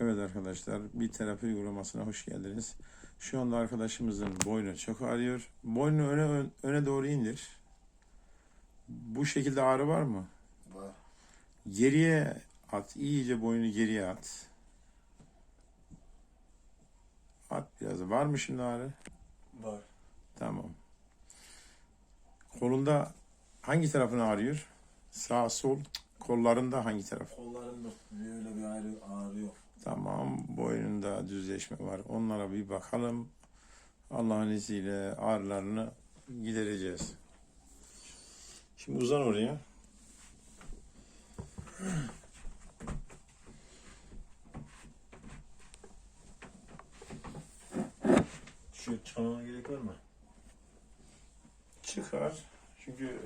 Evet arkadaşlar bir terapi uygulamasına hoş geldiniz. Şu anda arkadaşımızın boynu çok ağrıyor. Boynunu öne ön- öne doğru indir. Bu şekilde ağrı var mı? Var. Geriye at. iyice boynu geriye at. At biraz. Var mı şimdi ağrı? Var. Tamam. Kolunda hangi tarafını ağrıyor? Sağ, sol. Kollarında hangi taraf? Kollarımda böyle bir ağrı, ağrı yok. Tamam, boynunda düzleşme var. Onlara bir bakalım. Allah'ın izniyle ağrılarını gidereceğiz. Şimdi uzan oraya. Şu çıkmama gerek var mı? Çıkar. Çünkü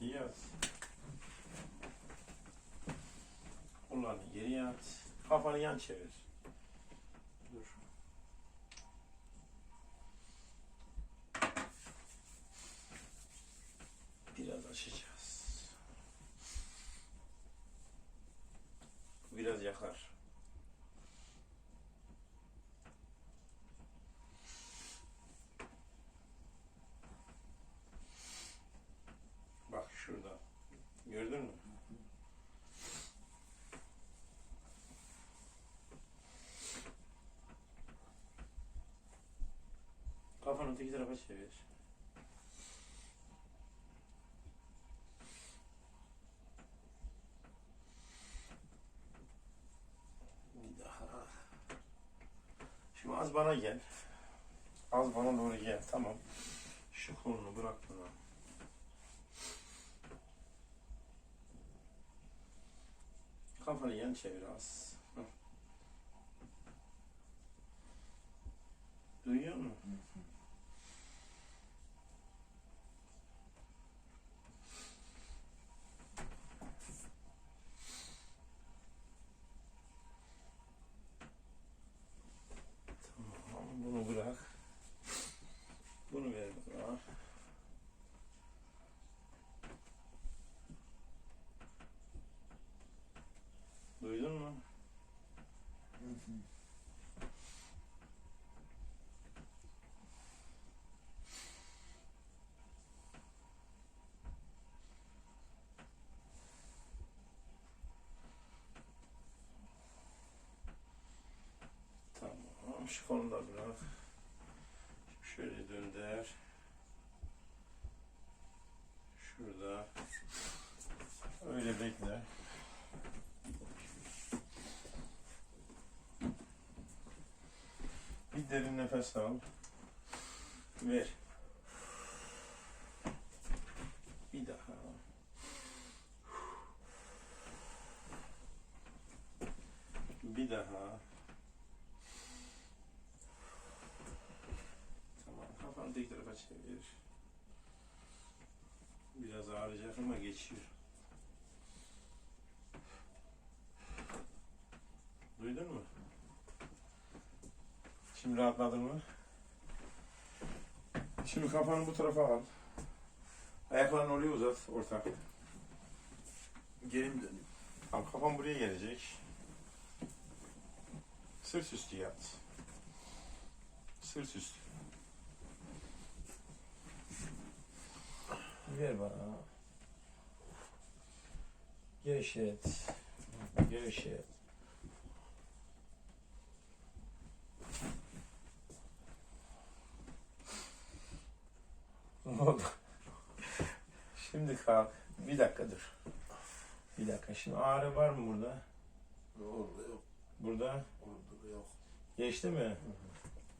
yaz. Kollarını geriye at. Kafanı yan çevir. Dur. Biraz açacağız. Biraz yakar. Bak şurada. Gördün mü? Kafanı öteki tarafa çevir. Bir daha. Şimdi az bana gel. Az bana doğru gel. Tamam. Şu kolunu bırak bana. Kafanı yan çevir az. Hı. Duyuyor musun? Tamam, bunu bırak. Bunu ver bana. Duydun mu? Konu da bırak. Şöyle dönder. Şurada. Öyle bekle. Bir derin nefes al. Ver. Bir daha. Bir daha. Tamam. Kafanı tek tarafa çevir. Biraz ağrıyacak ama geçiyor. Duydun mu? Şimdi rahatladın mı? Şimdi kafanı bu tarafa al. Ayaklarını oraya uzat ortak. Geri mi döneyim? Tamam kafan buraya gelecek. Sırt üstü yat. Sırt üstü. Ver bana. Gevşet. Gevşet. Ne oldu? Şimdi kalk. Bir dakika dur. Bir dakika. Şimdi ağrı var mı burada? Orada yok. Burada. Orada da yok. Geçti mi?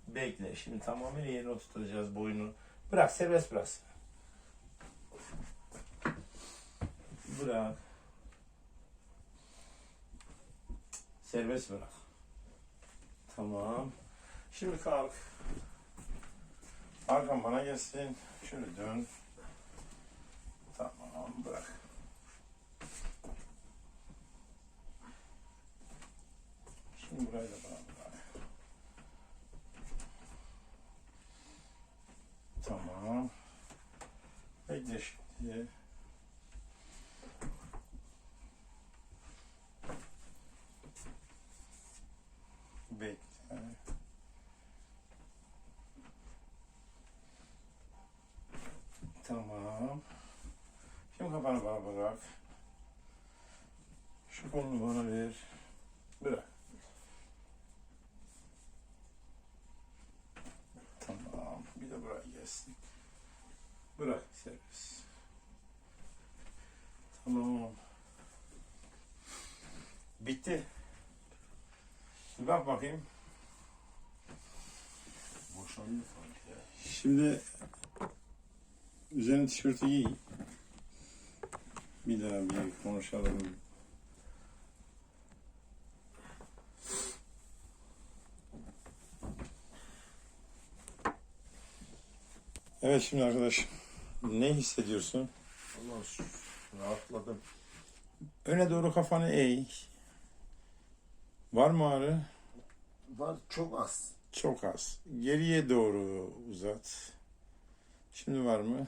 Bekle. Şimdi tamamen yerine oturtacağız boynu. Bırak serbest bırak. Bırak. Serbest bırak. Tamam. Şimdi kalk. Arkan bana gelsin. Şöyle dön. Tamam bırak. Şimdi burayı da bırak. Tamam. Bekle şimdi. Kafanı bana bırak. Şu kolunu bana ver. Bırak. Tamam. Bir de buraya gelsin. Bırak serbest. Tamam. Bitti. Bir bak bakayım. Ya. Şimdi üzerine tişörtü giy. Bir daha bir konuşalım. Evet şimdi arkadaş ne hissediyorsun? Allah. Rahatladım. Öne doğru kafanı eğ. Var mı ağrı? Var çok az. Çok az. Geriye doğru uzat. Şimdi var mı?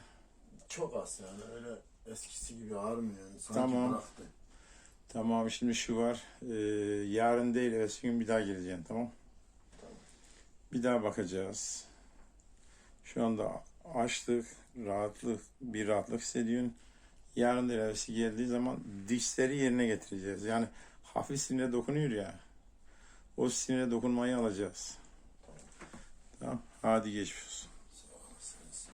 Çok az yani öyle eskisi gibi ağrımıyor. Yani. Sanki Tamam. bıraktı. Tamam şimdi şu var. Ee, yarın değil evvelsi gün bir daha geleceksin tamam. Tamam. Bir daha bakacağız. Şu anda açlık, rahatlık, bir rahatlık hissediyorsun. Yarın değil evvelsi geldiği zaman dişleri yerine getireceğiz. Yani hafif sinire dokunuyor ya. O sinire dokunmayı alacağız. Tamam. Hadi geçmiş olsun.